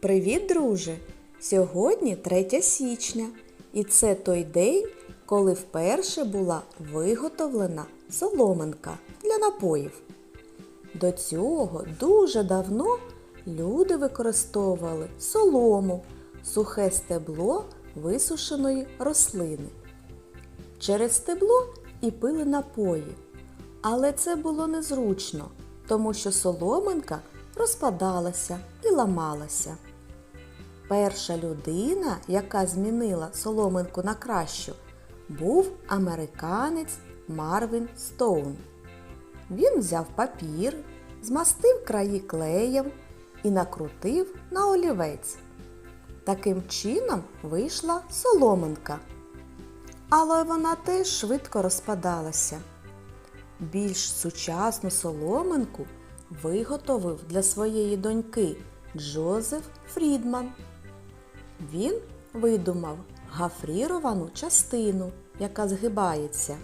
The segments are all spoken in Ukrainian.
Привіт, друже! Сьогодні 3 січня, і це той день, коли вперше була виготовлена соломинка для напоїв. До цього дуже давно люди використовували солому, сухе стебло висушеної рослини. Через стебло і пили напої. Але це було незручно, тому що соломинка розпадалася і ламалася. Перша людина, яка змінила соломинку на кращу, був американець Марвін Стоун. Він взяв папір, змастив краї клеєм і накрутив на олівець. Таким чином вийшла соломинка. Але вона теж швидко розпадалася. Більш сучасну соломинку виготовив для своєї доньки Джозеф Фрідман. Він видумав гафріровану частину, яка згибається.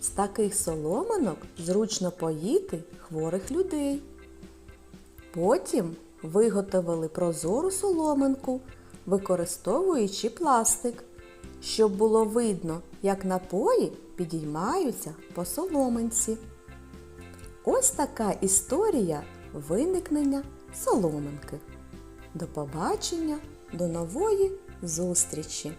З таких соломинок зручно поїти хворих людей. Потім виготовили прозору соломинку, використовуючи пластик, щоб було видно, як напої підіймаються по соломинці. Ось така історія виникнення соломинки. До побачення, до нової зустрічі!